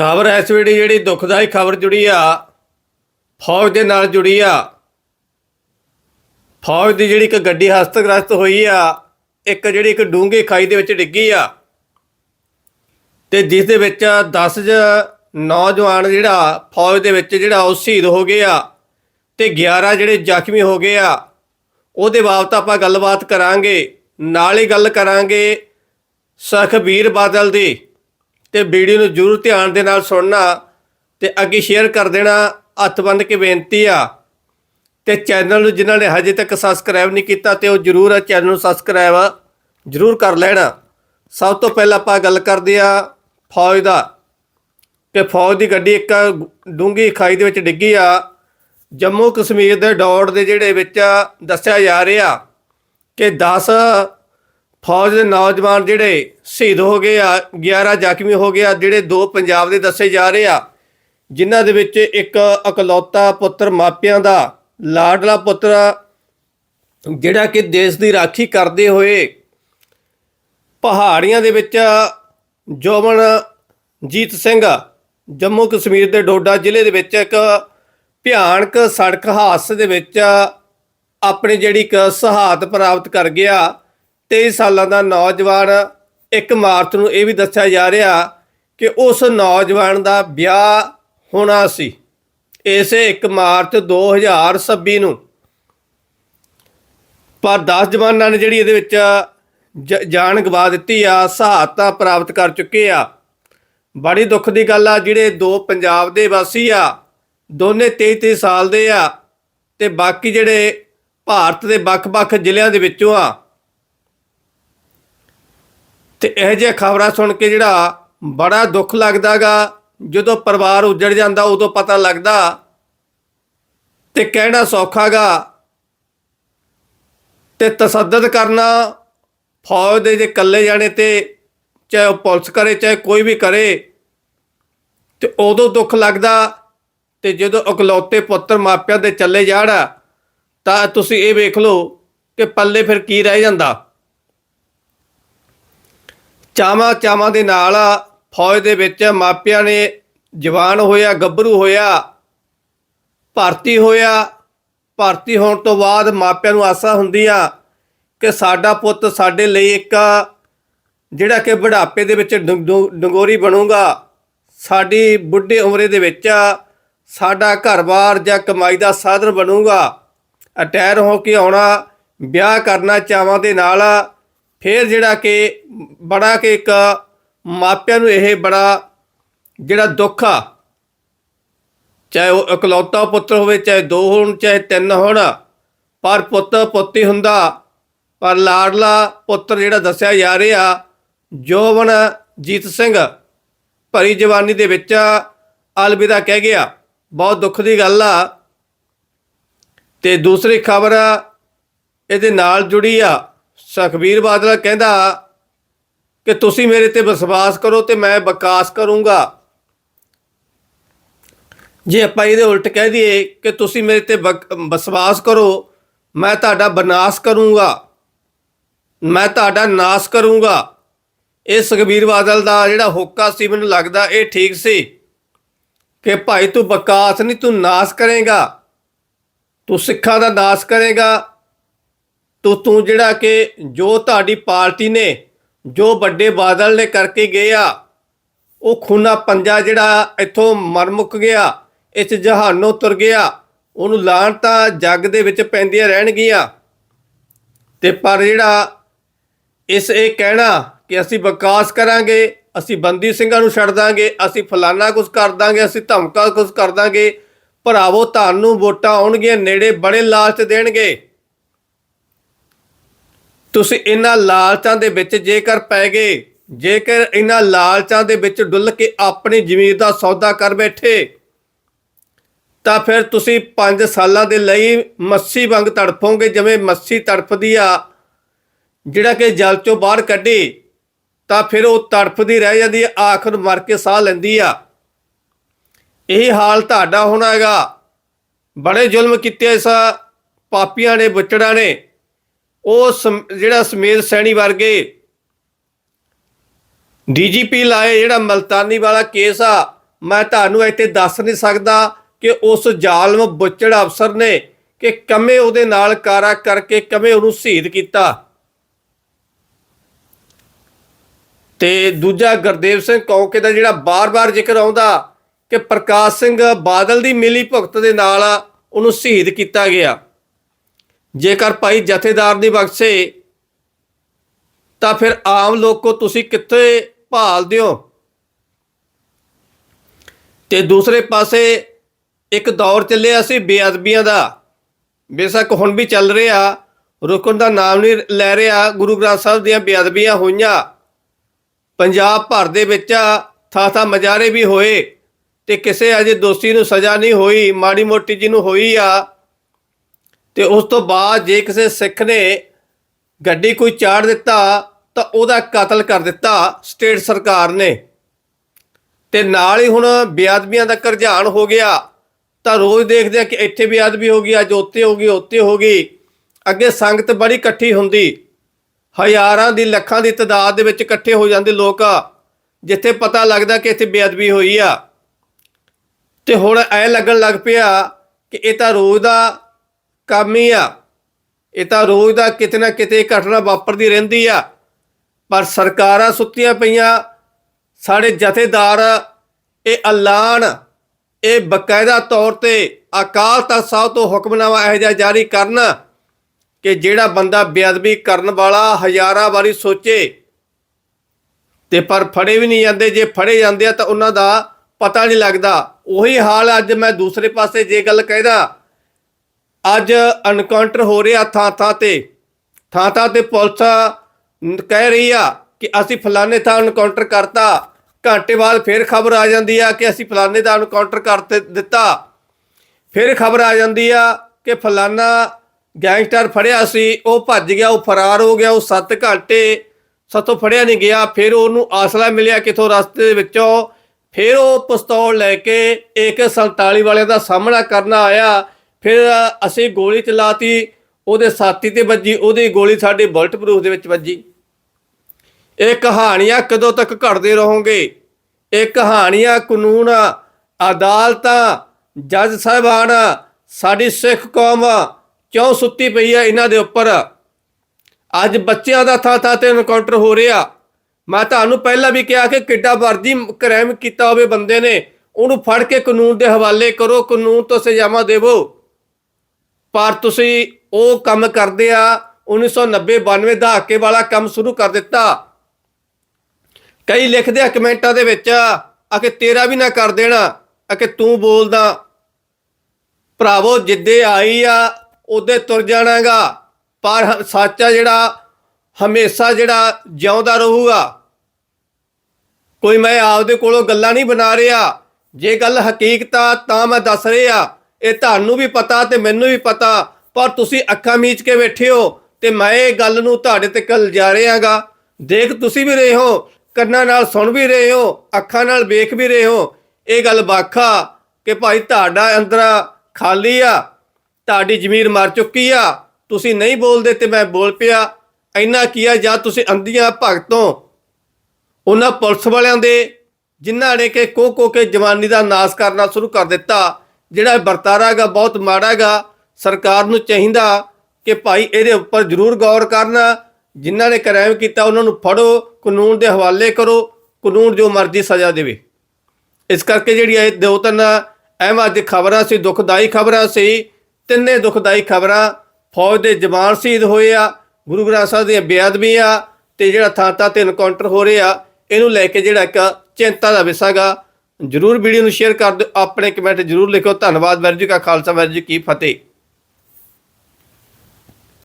ਖਬਰ ਇਸ ਵੇਲੇ ਜਿਹੜੀ ਦੁਖਦਾਈ ਖਬਰ ਜੁੜੀ ਆ, ਫੌਜ ਦੇ ਨਾਲ ਜੁੜੀ ਆ। ਫੌਜ ਦੀ ਜਿਹੜੀ ਇੱਕ ਗੱਡੀ ਹਸਤਗ੍ਰਸਤ ਹੋਈ ਆ, ਇੱਕ ਜਿਹੜੀ ਇੱਕ ਡੂੰਘੀ ਖਾਈ ਦੇ ਵਿੱਚ ਡਿੱਗੀ ਆ। ਤੇ ਜਿਸ ਦੇ ਵਿੱਚ 10 ਜ ਨੌਜਵਾਨ ਜਿਹੜਾ ਫੌਜ ਦੇ ਵਿੱਚ ਜਿਹੜਾ ਉਹ ਸ਼ਹੀਦ ਹੋ ਗਏ ਆ ਤੇ 11 ਜਿਹੜੇ ਜ਼ਖਮੀ ਹੋ ਗਏ ਆ, ਉਹਦੇ ਬਾਬਤ ਆਪਾਂ ਗੱਲਬਾਤ ਕਰਾਂਗੇ, ਨਾਲ ਹੀ ਗੱਲ ਕਰਾਂਗੇ ਸਖਬੀਰ ਬਾਦਲ ਦੀ। ਤੇ ਵੀਡੀਓ ਨੂੰ ਜਰੂਰ ਧਿਆਨ ਦੇ ਨਾਲ ਸੁਣਨਾ ਤੇ ਅੱਗੇ ਸ਼ੇਅਰ ਕਰ ਦੇਣਾ। ਹੱਥ ਬੰਨ ਕੇ ਬੇਨਤੀ ਆ। ਤੇ ਚੈਨਲ ਨੂੰ ਜਿਨ੍ਹਾਂ ਨੇ ਹਜੇ ਤੱਕ ਸਬਸਕ੍ਰਾਈਬ ਨਹੀਂ ਕੀਤਾ ਤੇ ਉਹ ਜਰੂਰ ਚੈਨਲ ਨੂੰ ਸਬਸਕ੍ਰਾਈਬ ਜਰੂਰ ਕਰ ਲੈਣਾ। ਸਭ ਤੋਂ ਪਹਿਲਾਂ ਆਪਾਂ ਗੱਲ ਕਰਦੇ ਆ ਫੌਜ ਦਾ। ਕਿ ਫੌਜ ਦੀ ਗੱਡੀ ਇੱਕ ਡੂੰਗੀ ਖਾਈ ਦੇ ਵਿੱਚ ਡਿੱਗੀ ਆ। ਜੰਮੂ ਕਸ਼ਮੀਰ ਦੇ ਡੌੜ ਦੇ ਜਿਹੜੇ ਵਿੱਚ ਦੱਸਿਆ ਜਾ ਰਿਹਾ ਕਿ 10 ਫੌਜ ਦੇ ਨੌਜਵਾਨ ਜਿਹੜੇ ਸ਼ਹੀਦ ਹੋ ਗਏ ਆ 11 ਜ਼ਖਮੀ ਹੋ ਗਏ ਆ, ਜਿਹੜੇ ਦੋ ਪੰਜਾਬ ਦੇ ਦੱਸੇ ਜਾ ਰਹੇ ਆ, ਜਿਨ੍ਹਾਂ ਦੇ ਵਿੱਚ ਇੱਕ ਇਕਲੌਤਾ ਪੁੱਤਰ ਮਾਪਿਆਂ ਦਾ, ਲਾਡਲਾ ਪੁੱਤਰ ਜਿਹੜਾ ਕਿ ਦੇਸ਼ ਦੀ ਰਾਖੀ ਕਰਦੇ ਹੋਏ ਪਹਾੜੀਆਂ ਦੇ ਵਿੱਚ ਜੋਬਨ ਜੀਤ ਸਿੰਘ, ਜੰਮੂ ਕਸ਼ਮੀਰ ਦੇ ਡੋਡਾ ਜ਼ਿਲ੍ਹੇ ਦੇ ਵਿੱਚ ਇੱਕ ਭਿਆਨਕ ਸੜਕ ਹਾਦਸੇ ਦੇ ਵਿੱਚ ਆਪਣੀ ਜਿਹੜੀ ਇੱਕ ਸ਼ਹਾਦਤ ਪ੍ਰਾਪਤ ਕਰ ਗਿਆ। 23 ਸਾਲਾਂ ਦਾ ਨੌਜਵਾਨ 1 ਮਾਰਚ ਨੂੰ ਇਹ ਵੀ ਦੱਸਿਆ ਜਾ ਰਿਹਾ ਕਿ ਉਸ ਨੌਜਵਾਨ ਦਾ ਵਿਆਹ ਹੋਣਾ ਸੀ। ਇਸੇ 1 ਮਾਰਚ 2026 ਨੂੰ। ਪਰ 10 ਜਵਾਨਾਂ ਨੇ ਜਿਹੜੀ ਇਹਦੇ ਵਿੱਚ ਜਾਨ ਗਵਾ ਦਿੱਤੀ ਆ, ਸਹਾਇਤਾ ਪ੍ਰਾਪਤ ਕਰ ਚੁੱਕੇ ਆ। ਬੜੀ ਦੁੱਖ ਦੀ ਗੱਲ ਆ, ਜਿਹੜੇ ਦੋ ਪੰਜਾਬ ਦੇ ਵਾਸੀ ਆ, ਦੋਨੇ 23 23 ਸਾਲ ਦੇ ਆ ਤੇ ਬਾਕੀ ਜਿਹੜੇ ਭਾਰਤ ਦੇ ਵੱਖ-ਵੱਖ ਜ਼ਿਲ੍ਹਿਆਂ ਦੇ ਵਿੱਚੋਂ ਆ ਤੇ ਇਹ ਜਿਹੇ ਖਬਰਾਂ ਸੁਣ ਕੇ ਜਿਹੜਾ ਬੜਾ ਦੁੱਖ ਲੱਗਦਾਗਾ, ਜਦੋਂ ਪਰਿਵਾਰ ਉੱਜੜ ਜਾਂਦਾ ਉਦੋਂ ਪਤਾ ਲੱਗਦਾ ਤੇ ਕਹਿਣਾ ਸੌਖਾਗਾ ਤੇ ਤਸੱਦਦ ਕਰਨਾ ਫੌਜ ਦੇ ਜੇ ਇਕੱਲੇ ਜਾਣੇ ਤੇ, ਚਾਹੇ ਉਹ ਪੁਲਿਸ ਕਰੇ, ਚਾਹੇ ਕੋਈ ਵੀ ਕਰੇ, ਤੇ ਉਦੋਂ ਦੁੱਖ ਲੱਗਦਾ ਤੇ ਜਦੋਂ ਇਕਲੌਤੇ ਪੁੱਤਰ ਮਾਪਿਆਂ ਦੇ ਚੱਲੇ ਜਾਣ, ਤਾਂ ਤੁਸੀਂ ਇਹ ਵੇਖ ਲਓ ਕਿ ਪੱਲੇ ਫਿਰ ਕੀ ਰਹਿ ਜਾਂਦਾ। ਚਾਵਾਂ ਚਾਵਾਂ ਦੇ ਨਾਲ ਫੌਜ ਦੇ ਵਿੱਚ ਮਾਪਿਆਂ ਨੇ ਜਵਾਨ ਹੋਇਆ, ਗੱਭਰੂ ਹੋਇਆ, ਭਰਤੀ ਹੋਇਆ। ਭਰਤੀ ਹੋਣ ਤੋਂ ਬਾਅਦ ਮਾਪਿਆਂ ਨੂੰ ਆਸਾ ਹੁੰਦੀ ਆ ਕਿ ਸਾਡਾ ਪੁੱਤ ਸਾਡੇ ਲਈ ਇੱਕ ਜਿਹੜਾ ਕਿ ਬੁਢਾਪੇ ਦੇ ਵਿੱਚ ਡੰ- ਡੰ- ਡੰਗੋਰੀ ਬਣੂਗਾ। ਸਾਡੀ ਬੁੱਢੇ ਉਮਰੇ ਦੇ ਵਿੱਚ ਸਾਡਾ ਘਰ-ਬਾਰ ਜਾਂ ਕਮਾਈ ਦਾ ਸਾਧਨ ਬਣੂਗਾ। ਅਟੈਰ ਹੋ ਕੇ ਆਉਣਾ, ਵਿਆਹ ਕਰਨਾ ਚਾਵਾਂ ਦੇ ਨਾਲ ਫਿਰ ਜਿਹੜਾ ਕਿ ਬੜਾ ਕਿ ਇੱਕ ਮਾਪਿਆਂ ਨੂੰ ਇਹ ਬੜਾ ਜਿਹੜਾ ਦੁੱਖ ਆ, ਚਾਹੇ ਉਹ ਇਕਲੌਤਾ ਪੁੱਤਰ ਹੋਵੇ, ਚਾਹੇ ਦੋ ਹੋਣ, ਚਾਹੇ ਤਿੰਨ ਹੋਣ, ਪਰ ਪੁੱਤ ਪੁੱਤੀ ਹੁੰਦਾ। ਪਰ ਲਾਡਲਾ ਪੁੱਤਰ ਜਿਹੜਾ ਦੱਸਿਆ ਜਾ ਰਿਹਾ ਜੋਬਨ ਜੀਤ ਸਿੰਘ, ਭਰੀ ਜਵਾਨੀ ਦੇ ਵਿੱਚ ਅਲਵਿਦਾ ਕਹਿ ਗਿਆ, ਬਹੁਤ ਦੁੱਖ ਦੀ ਗੱਲ ਆ। ਤੇ ਦੂਸਰੀ ਖਬਰ ਇਹਦੇ ਨਾਲ ਜੁੜੀ ਆ। ਸੁਖਬੀਰ ਬਾਦਲ ਕਹਿੰਦਾ ਕਿ ਤੁਸੀਂ ਮੇਰੇ ਤੇ ਵਿਸ਼ਵਾਸ ਕਰੋ ਤੇ ਮੈਂ ਵਿਕਾਸ ਕਰੂੰਗਾ। ਜੇ ਆਪਾਂ ਇਹਦੇ ਉਲਟ ਕਹਿ ਦਈਏ ਕਿ ਤੁਸੀਂ ਮੇਰੇ ਤੇ ਵਕ- ਵਿਸ਼ਵਾਸ ਕਰੋ, ਮੈਂ ਤੁਹਾਡਾ ਬਨਾਸ ਕਰੂੰਗਾ। ਮੈਂ ਤੁਹਾਡਾ ਨਾਸ ਕਰੂੰਗਾ। ਇਹ ਸੁਖਬੀਰ ਬਾਦਲ ਦਾ ਜਿਹੜਾ ਹੋਕਾ ਸੀ, ਮੈਨੂੰ ਲੱਗਦਾ ਇਹ ਠੀਕ ਸੀ ਕਿ ਭਾਈ ਤੂੰ ਵਿਕਾਸ ਨਹੀਂ, ਤੂੰ ਨਾਸ ਕਰੇਗਾ। ਤੂੰ ਸਿੱਖਾਂ ਦਾ ਨਾਸ ਕਰੇਗਾ। ਤੋ ਤੂੰ ਜਿਹੜਾ ਕਿ ਜੋ ਤੁਹਾਡੀ ਪਾਰਟੀ ਨੇ, ਜੋ ਵੱਡੇ ਬਾਦਲ ਨੇ ਕਰਕੇ ਗਏ ਆ, ਉਹ ਖੂਨਾ ਪੰਜਾ ਜਿਹੜਾ ਇੱਥੋਂ ਮਰ ਮੁੱਕ ਗਿਆ ਇਸ ਜਹਾਨੋਂ ਤੁਰ ਗਿਆ, ਉਹਨੂੰ ਲਾਣ ਤਾਂ ਜੱਗ ਦੇ ਵਿੱਚ ਪੈਂਦੀਆਂ ਰਹਿਣਗੀਆਂ। ਤੇ ਪਰ ਜਿਹੜਾ ਇਸ ਇਹ ਕਹਿਣਾ ਕਿ ਅਸੀਂ ਵਿਕਾਸ ਕਰਾਂਗੇ, ਅਸੀਂ ਬੰਦੀ ਸਿੰਘਾਂ ਨੂੰ ਛੱਡ ਦਾਂਗੇ, ਅਸੀਂ ਫਲਾਨਾ ਕੁਝ ਕਰ ਦਾਂਗੇ, ਅਸੀਂ ਧਮਕਾ ਕੁਝ ਕਰ ਦਾਂਗੇ, ਭਰਾਵੋ, ਤੁਹਾਨੂੰ ਵੋਟਾਂ ਆਉਣਗੀਆਂ, ਨੇੜੇ ਬੜੇ ਲਾਲਚ ਦੇਣਗੇ। ਤੁਸੀਂ ਇਹਨਾਂ ਲਾਲਚਾਂ ਦੇ ਵਿੱਚ ਜੇਕਰ ਪੈ ਗਏ, ਜੇਕਰ ਇਹਨਾਂ ਲਾਲਚਾਂ ਦੇ ਵਿੱਚ ਡੁੱਲ ਕੇ ਆਪਣੀ ਜ਼ਮੀਰ ਦਾ ਸੌਦਾ ਕਰ ਬੈਠੇ, ਤਾਂ ਫਿਰ ਤੁਸੀਂ 5 ਸਾਲਾਂ ਦੇ ਲਈ ਮੱਸੀ ਵਾਂਗ ਤੜਫੋਗੇ, ਜਿਵੇਂ ਮੱਸੀ ਤੜਫਦੀ ਆ। ਜਿਹੜਾ ਕਿ ਜਲ ਚੋਂ ਬਾਹਰ ਕੱਢੀ, ਤਾਂ ਫਿਰ ਉਹ ਤੜਫਦੀ ਰਹਿ ਜਾਂਦੀ ਹੈ ਆਖਰ ਮਰ ਕੇ ਸਾਹ ਲੈਂਦੀ ਆ। ਇਹ ਹਾਲ ਤੁਹਾਡਾ ਹੋਣਾ ਹੈਗਾ। ਬੜੇ ਜ਼ੁਲਮ ਕੀਤੇ ਇਸ ਪਾਪੀਆਂ ਨੇ, ਬੁੱਚੜਾਂ ਨੇ। ਉਹ ਸਮ- ਜਿਹੜਾ ਸਮੇਤ ਸੈਣੀ ਵਰਗੇ ਡੀਜੀਪੀ ਲਾਏ, ਜਿਹੜਾ ਮਲਤਾਨੀ ਵਾਲਾ ਕੇਸ ਆ, ਮੈਂ ਤੁਹਾਨੂੰ ਇੱਥੇ ਦੱਸ ਨਹੀਂ ਸਕਦਾ ਕਿ ਉਸ ਜ਼ਾਲਮ ਬੁੱਚੜ ਅਫਸਰ ਨੇ ਕਿ ਕਮੇ ਉਹਦੇ ਨਾਲ ਕਾਰਾ ਕਰਕੇ ਕਮੇ ਉਹਨੂੰ ਸ਼ਹੀਦ ਕੀਤਾ। ਤੇ ਦੂਜਾ ਗੁਰਦੇਵ ਸਿੰਘ ਕੌਂਕੇ ਦਾ ਜਿਹੜਾ ਬਾਰ-ਬਾਰ ਜ਼ਿਕਰ ਆਉਂਦਾ ਕਿ ਪ੍ਰਕਾਸ਼ ਸਿੰਘ ਬਾਦਲ ਦੀ ਮਿਲੀ ਭੁਗਤ ਦੇ ਨਾਲ ਉਹਨੂੰ ਸ਼ਹੀਦ ਕੀਤਾ ਗਿਆ। ਜੇਕਰ ਭਾਈ ਜਥੇਦਾਰ ਦੀ ਬਖਸ਼ੇ, ਤਾਂ ਫਿਰ ਆਮ ਲੋਕੋ ਤੁਸੀਂ ਕਿੱਥੇ ਭਾਲਦੇ ਹੋ? ਤੇ ਦੂਸਰੇ ਪਾਸੇ ਇੱਕ ਦੌਰ ਚੱਲਿਆ ਸੀ ਬੇਅਦਬੀਆਂ ਦਾ। ਬੇਸ਼ੱਕ ਹੁਣ ਵੀ ਚੱਲ ਰਿਹਾ, ਰੁਕਣ ਦਾ ਨਾਮ ਨਹੀਂ ਲੈ ਰਿਹਾ ਗੁਰੂ ਗ੍ਰੰਥ ਸਾਹਿਬ ਦੀਆਂ ਬੇਅਦਬੀਆਂ ਹੋਈਆਂ। ਪੰਜਾਬ ਭਰ ਦੇ ਵਿੱਚ ਥਾਂ ਥਾਂ ਮਜਾਰੇ ਵੀ ਹੋਏ ਤੇ ਕਿਸੇ ਅਜੇ ਦੋਸ਼ੀ ਨੂੰ ਸਜ਼ਾ ਨਹੀਂ ਹੋਈ, ਮਾੜੀ ਮੋਟੀ ਜਿਹਨੂੰ ਹੋਈ ਆ ਤੇ ਉਸ ਤੋਂ ਬਾਅਦ ਜੇ ਕਿਸੇ ਸਿੱਖ ਨੇ ਗੱਡੀ ਕੋਈ ਚਾੜ ਦਿੱਤਾ, ਤਾਂ ਉਹਦਾ ਕਤਲ ਕਰ ਦਿੱਤਾ ਸਟੇਟ ਸਰਕਾਰ ਨੇ। ਤੇ ਨਾਲ ਹੀ ਹੁਣ ਬੇਅਦਬੀਆਂ ਦਾ ਕਰਜਾਨ ਹੋ ਗਿਆ। ਤਾਂ ਰੋਜ਼ ਦੇਖਦੇ ਆ ਕਿ ਇੱਥੇ ਬੇਅਦਬੀ ਹੋ ਗਈ, ਅੱਜ ਉੱਥੇ ਹੋ ਗਈ, ਉੱਥੇ ਹੋ ਗਈ। ਅੱਗੇ ਸੰਗਤ ਬੜੀ ਇਕੱਠੀ ਹੁੰਦੀ। ਹਜ਼ਾਰਾਂ ਦੀ ਲੱਖਾਂ ਦੀ ਤਦਾਦ ਦੇ ਵਿੱਚ ਇਕੱਠੇ ਹੋ ਜਾਂਦੇ ਲੋਕ। ਜਿੱਥੇ ਪਤਾ ਲੱਗਦਾ ਕਿ ਇੱਥੇ ਬੇਅਦਬੀ ਹੋਈ ਆ। ਤੇ ਹੁਣ ਐ ਲੱਗਣ ਲੱਗ ਪਿਆ ਕਿ ਇਹ ਤਾਂ ਰੋਜ਼ ਦਾ ਕੰਮ ਹੀ ਆ। ਇਹ ਤਾਂ ਰੋਜ਼ ਦਾ ਕਿਤੇ ਨਾ ਕਿਤੇ ਘਟਨਾ ਵਾਪਰਦੀ ਰਹਿੰਦੀ ਆ। ਪਰ ਸਰਕਾਰਾਂ ਸੁੱਤੀਆਂ ਪਈਆਂ। ਸਾਡੇ ਜਥੇਦਾਰ, ਇਹ ਐਲਾਨ, ਇਹ ਬਕਾਇਦਾ ਤੌਰ ਤੇ ਅਕਾਲ ਤਖਤ ਸਾਹਿਬ ਤੋਂ ਹੁਕਮਨਾਮਾ ਇਹੋ ਜਿਹਾ ਜਾਰੀ ਕਰਨ ਕਿ ਜਿਹੜਾ ਬੰਦਾ ਬੇਅਦਬੀ ਕਰਨ ਵਾਲਾ ਹਜ਼ਾਰਾਂ ਵਾਰੀ ਸੋਚੇ ਤੇ ਪਰ ਫੜੇ ਵੀ ਨਹੀਂ ਜਾਂਦੇ। ਜੇ ਫੜੇ ਜਾਂਦੇ ਆ ਤਾਂ ਉਹਨਾਂ ਦਾ ਪਤਾ ਨਹੀਂ ਲੱਗਦਾ। ਉਹੀ ਹਾਲ ਅੱਜ ਮੈਂ ਦੂਸਰੇ ਪਾਸੇ ਜੇ ਗੱਲ ਕਹਿਦਾ ਅੱਜ ਐਨਕਾਊਂਟਰ ਹੋ ਰਿਹਾ ਥਾਂ ਥਾਂ ਤੇ। ਥਾਂ ਥਾਂ ਤੇ ਪੁਲਿਸ ਕਹਿ ਰਹੀ ਆ ਕਿ ਅਸੀਂ ਫਲਾਣੇ ਥਾਂ ਐਨਕਾਊਂਟਰ ਕਰਤਾ। ਘੰਟੇ ਬਾਅਦ ਫਿਰ ਖਬਰ ਆ ਜਾਂਦੀ ਆ ਕਿ ਅਸੀਂ ਫਲਾਣੇ ਦਾ ਐਨਕਾਊਂਟਰ ਕਰ ਤੇ- ਦਿੱਤਾ। ਫਿਰ ਖਬਰ ਆ ਜਾਂਦੀ ਆ ਕਿ ਫਲਾਣਾ ਗੈਂਗਸਟਰ ਫੜਿਆ ਸੀ, ਉਹ ਭੱਜ ਗਿਆ, ਉਹ ਫਰਾਰ ਹੋ ਗਿਆ, ਉਹ 7 ਘੰਟੇ ਸਤੋਂ ਫੜਿਆ ਨਹੀਂ ਗਿਆ। ਫਿਰ ਉਹਨੂੰ ਆਸਲਾ ਮਿਲਿਆ ਕਿਥੋਂ ਰਸਤੇ ਦੇ ਵਿੱਚੋਂ। ਫਿਰ ਉਹ ਪਿਸਤੌਲ ਲੈ ਕੇ AK47 ਵਾਲਿਆਂ ਦਾ ਸਾਹਮਣਾ ਕਰਨਾ ਆਇਆ। ਫਿਰ ਅਸੀਂ ਗੋਲੀ ਚਲਾਤੀ, ਉਹਦੇ ਸਾਥੀ ਤੇ ਵੱਜੀ, ਉਹਦੀ ਗੋਲੀ ਸਾਡੇ ਬੁਲਟ ਪ੍ਰੂਫ ਦੇ ਵਿੱਚ ਵੱਜੀ। ਇਹ ਕਹਾਣੀਆਂ ਕਦੋਂ ਤੱਕ ਘੜਦੇ ਰਹੋਗੇ? ਇਹ ਕਹਾਣੀਆਂ, ਕਾਨੂੰਨ, ਅਦਾਲਤਾਂ, ਜੱਜ ਸਾਹਿਬਾਨ, ਸਾਡੀ ਸਿੱਖ ਕੌਮ ਕਿਉਂ ਸੁੱਤੀ ਪਈ ਹੈ ਇਹਨਾਂ ਦੇ ਉੱਪਰ। ਅੱਜ ਬੱਚਿਆਂ ਦਾ ਥਾਂ ਥਾਂ ਤੇ ਐਨਕਾਊਂਟਰ ਹੋ ਰਿਹਾ। ਮੈਂ ਤੁਹਾਨੂੰ ਪਹਿਲਾਂ ਵੀ ਕਿਹਾ ਕਿ ਕਿੱਡਾ ਵਰਜੀ ਕ੍ਰਾਈਮ ਕੀਤਾ ਹੋਵੇ ਬੰਦੇ ਨੇ, ਉਹਨੂੰ ਫੜ ਕੇ ਕਾਨੂੰਨ ਦੇ ਹਵਾਲੇ ਕਰੋ, ਕਾਨੂੰਨ ਤੋਂ ਸਜ਼ਾਵਾਂ ਦੇਵੋ। ਪਰ ਤੁਸੀਂ ਉਹ ਕੰਮ ਕਰਦੇ ਆ 1990 92 ਦਹਾਕੇ ਵਾਲਾ ਕੰਮ ਸ਼ੁਰੂ ਕਰ ਦਿੱਤਾ। ਕਈ ਲਿਖਦੇ ਆ ਕਮੈਂਟਾਂ ਦੇ ਵਿੱਚ, ਆ ਕਿ ਤੇਰਾ ਵੀ ਨਾ ਕਰ ਦੇਣਾ, ਆ ਕਿ ਤੂੰ ਬੋਲਦਾ। ਭਰਾਵੋ, ਜਿੱਦੇ ਆਈ ਆ, ਉਹਦੇ ਤੁਰ ਜਾਣਾਗਾ। ਪਰ ਹ- ਸੱਚ ਆ ਜਿਹੜਾ, ਹਮੇਸ਼ਾ ਜਿਹੜਾ ਜਿਉਂਦਾ ਰਹੂਗਾ। ਕੋਈ ਮੈਂ ਆਪਦੇ ਕੋਲੋਂ ਗੱਲਾਂ ਨਹੀਂ ਬਣਾ ਰਿਹਾ। ਜੇ ਗੱਲ ਹਕੀਕਤ ਆ, ਤਾਂ ਮੈਂ ਦੱਸ ਰਿਹਾ। ਇਹ ਤੁਹਾਨੂੰ ਵੀ ਪਤਾ ਤੇ ਮੈਨੂੰ ਵੀ ਪਤਾ, ਪਰ ਤੁਸੀਂ ਅੱਖਾਂ ਮੀਚ ਕੇ ਬੈਠੇ ਹੋ ਤੇ ਮੈਂ ਇਹ ਗੱਲ ਨੂੰ ਤੁਹਾਡੇ ਤੇ ਤੱਕ ਲਿਜਾ ਰਿਹਾਗਾ। ਦੇਖ ਤੁਸੀਂ ਵੀ ਰਹੇ ਹੋ, ਕੰਨਾਂ ਨਾਲ ਸੁਣ ਵੀ ਰਹੇ ਹੋ, ਅੱਖਾਂ ਨਾਲ ਵੇਖ ਵੀ ਰਹੇ ਹੋ। ਇਹ ਗੱਲ ਬਾਖਾ ਕਿ ਭਾਈ ਤੁਹਾਡਾ ਅੰਦਰ ਖਾਲੀ ਆ, ਤੁਹਾਡੀ ਜ਼ਮੀਰ ਮਰ ਚੁੱਕੀ ਆ, ਤੁਸੀਂ ਨਹੀਂ ਬੋਲਦੇ ਤੇ ਮੈਂ ਬੋਲ ਪਿਆ। ਇੰਨਾ ਕੀਆ ਜਾਂ ਤੁਸੀਂ ਅੰਧੀਆਂ ਭਗਤੋਂ ਉਹਨਾਂ ਪੁਲਿਸ ਵਾਲਿਆਂ ਦੇ, ਜਿਨ੍ਹਾਂ ਨੇ ਕਿ ਕੋ ਕੋ ਕੇ ਜਵਾਨੀ ਦਾ ਨਾਸ ਕਰਨਾ ਸ਼ੁਰੂ ਕਰ ਦਿੱਤਾ। ਜਿਹੜਾ ਇਹ ਵਰਤਾਰਾ ਹੈਗਾ ਬਹੁਤ ਮਾੜਾ ਹੈਗਾ, ਸਰਕਾਰ ਨੂੰ ਚਾਹੀਦਾ ਕਿ ਭਾਈ ਇਹਦੇ ਉੱਪਰ ਜ਼ਰੂਰ ਗੌਰ ਕਰਨ, ਜਿਨ੍ਹਾਂ ਨੇ ਕ੍ਰਾਈਮ ਕੀਤਾ ਉਹਨਾਂ ਨੂੰ ਫੜੋ, ਕਾਨੂੰਨ ਦੇ ਹਵਾਲੇ ਕਰੋ, ਕਾਨੂੰਨ ਜੋ ਮਰਜ਼ੀ ਸਜ਼ਾ ਦੇਵੇ। ਇਸ ਕਰਕੇ ਜਿਹੜੀ ਇਹ ਦੋ ਤਿੰਨ ਅਹਿਮ ਅੱਜ ਖਬਰਾਂ ਸੀ, ਦੁਖਦਾਈ ਖਬਰਾਂ ਸੀ, ਤਿੰਨੇ ਦੁਖਦਾਈ ਖਬਰਾਂ, ਫੌਜ ਦੇ ਜਵਾਨ ਸ਼ਹੀਦ ਹੋਏ ਆ, ਗੁਰੂ ਗ੍ਰੰਥ ਸਾਹਿਬ ਦੀਆਂ ਬੇਅਦਬੀਆਂ ਤੇ ਜਿਹੜਾ ਥਾਂ ਥਾਂ ਤੇ ਇਨਕਾਊਂਟਰ ਹੋ ਰਿਹਾ ਇਹਨੂੰ ਲੈ ਕੇ ਜਿਹੜਾ ਇੱਕ ਚਿੰਤਾ ਦਾ ਵਿਸ਼ਾ ਗਾ ਜਰੂਰ ਵੀਡੀਓ ਨੂੰ ਸ਼ੇਅਰ ਕਰ ਦਿਓ, ਆਪਣੇ ਕਮੈਂਟ ਜਰੂਰ ਲਿਖੋ। ਧੰਨਵਾਦ, ਵਾਹਿਗੁਰੂ ਜੀ ਕਾ ਖਾਲਸਾ, ਵਾਹਿਗੁਰੂ ਜੀ ਕੀ ਫਤਿਹ।